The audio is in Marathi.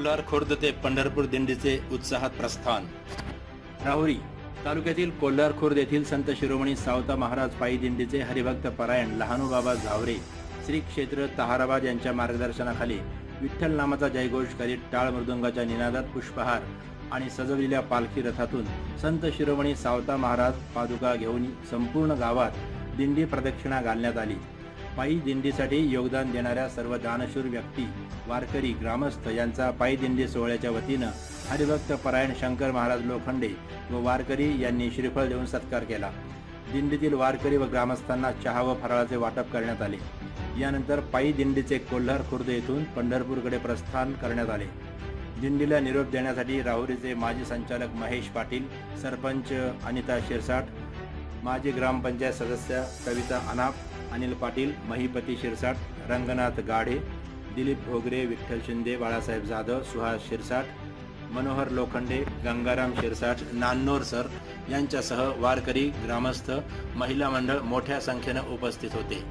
खुर्द ते पंढरपूर दिंडीचे उत्साहात प्रस्थान. राहुरी तालुक्यातील कोल्हार खुर्द येथील संत शिरोमणी सावता महाराज पायी दिंडीचे हरिभक्त परायण लहानूबाबा झावरे श्री क्षेत्र तहाराबाद यांच्या मार्गदर्शनाखाली विठ्ठल नामाचा जयघोष करीत टाळ मृदुंगाच्या निनादात पुष्पहार आणि सजवलेल्या पालखी रथातून संत शिरोमणी सावता महाराज पादुका घेऊन संपूर्ण गावात दिंडी प्रदक्षिणा घालण्यात आली. पायी दिंडीसाठी योगदान देणाऱ्या सर्व दानशूर व्यक्ती वारकरी ग्रामस्थ यांचा पायी दिंडी सोहळ्याच्या वतीनं हरिभक्त परायण शंकर महाराज लोखंडे व वारकरी यांनी श्रीफळ देऊन सत्कार केला. दिंडीतील वारकरी व ग्रामस्थांना चहा व फराळाचे वाटप करण्यात आले. यानंतर पायी दिंडीचे कोल्हार खुर्द येथून पंढरपूरकडे प्रस्थान करण्यात आले. दिंडीला निरोप देण्यासाठी राहुरीचे माजी संचालक महेश पाटील सरपंच अनिता शिरसाट माजी ग्रामपंचायत सदस्य कविता अनाप अनिल पाटील महिपती शिरसाट रंगनाथ गाढे दिलीप भोगरे विठ्ठल शिंदे बाळासाहेब जाधव सुहास शिरसाट मनोहर लोखंडे गंगाराम शिरसाट नान्नोर सर यांच्यासह वारकरी ग्रामस्थ महिला मंडळ मोठ्या संख्येनं उपस्थित होते.